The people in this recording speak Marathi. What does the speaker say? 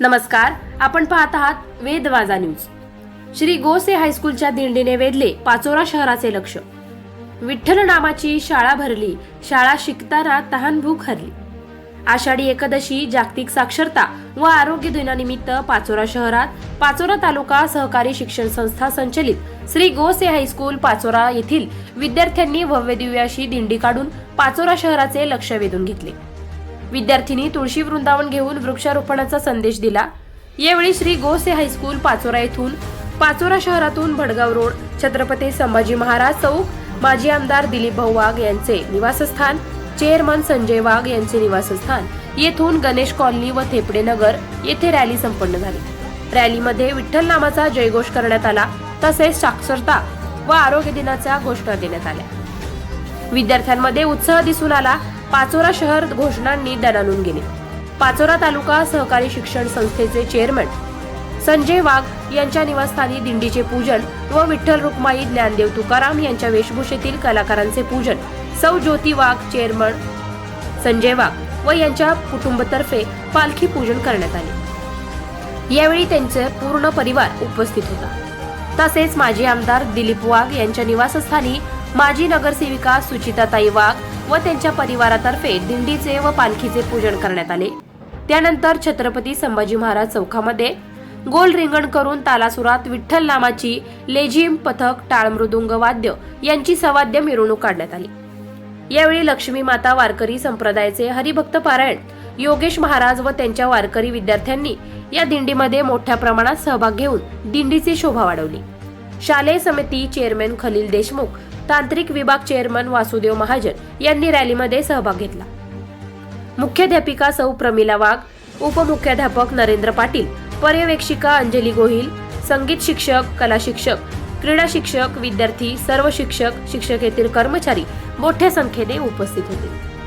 नमस्कार आपण पाहत आहात वेदवाजा न्यूज. श्री गोसे हायस्कूलच्या दिंडीने वेधले पाचोरा शहराचे लक्ष. विठ्ठल नामाची शाळा भरली शाळा शिकताना तहानभूक हरली. आषाढी एकादशी जागतिक साक्षरता व आरोग्य दिनानिमित्त पाचोरा शहरात पाचोरा तालुका सहकारी शिक्षण संस्था संचलित श्री गोसे हायस्कूल पाचोरा येथील विद्यार्थ्यांनी भव्य दिव्याशी दिंडी काढून पाचोरा शहराचे लक्ष वेधून घेतले. विद्यार्थिनी तुळशी वृंदावन घेऊन वृक्षारोपणाचा संदेश दिला. यावेळी श्री गोसे हायस्कूल पाचोरा येथून पाचोरा शहरातून भडगाव रोड छत्रपती संभाजी महाराज चौक माजी आमदार दिलीप भाऊ वाघ यांचे निवासस्थान चेअरमन संजय वाघ यांचे निवासस्थान. येथून गणेश कॉलनी व थेपडे नगर येथे रॅली संपन्न झाली. रॅलीमध्ये विठ्ठल नामाचा जयघोष करण्यात आला तसेच साक्षरता व आरोग्य दिनाच्या घोषणा देण्यात आल्या. विद्यार्थ्यांमध्ये उत्साह दिसून आला पाचोरा शहर घोषणांनी दणानून गेले. पाचोरा तालुका सहकारी शिक्षण संस्थेचे चेअरमन संजय वाघ यांच्या निवासस्थानी दिंडीचे पूजन व विठ्ठल रुक्माई ज्ञानदेव तुकाराम यांच्या वेशभूषेतील कलाकारांचे पूजन सौ ज्योती वाघ चेअरमन संजय वाघ व यांच्या कुटुंबतर्फे पालखी पूजन करण्यात आले. यावेळी त्यांचे पूर्ण परिवार उपस्थित होता. तसेच माजी आमदार दिलीप वाघ यांच्या निवासस्थानी माजी नगरसेविका सुचिताताई वाघ व त्यांच्या परिवारातर्फे दिंडीचे व पालखीचे पूजन करण्यात आले. त्यानंतर छत्रपती संभाजी महाराज चौकामध्ये गोल रिंगण करून तालासुरात विठ्ठल नामाची लेझिम पथक टाळमृदुंग वाद्य यांची सवाद्य मिरवणूक काढण्यात आली. यावेळी लक्ष्मी माता वारकरी संप्रदायाचे हरिभक्त पारायण योगेश महाराज व त्यांच्या वारकरी विद्यार्थ्यांनी या दिंडीमध्ये मोठ्या प्रमाणात सहभाग घेऊन दिंडीची शोभा वाढवली. शालेय समिती चेअरमॅन खलील देशमुख तांत्रिक विभाग चेअरमन वासुदेव महाजन यांनी रॅलीमध्ये सहभाग घेतला. मुख्याध्यापिका सौ प्रमिला वाघ उपमुख्याध्यापक नरेंद्र पाटील पर्यवेक्षिका अंजली गोहिल संगीत शिक्षक कला शिक्षक क्रीडा शिक्षक विद्यार्थी सर्व शिक्षक शिक्षकेतील कर्मचारी मोठ्या संख्येने उपस्थित होते.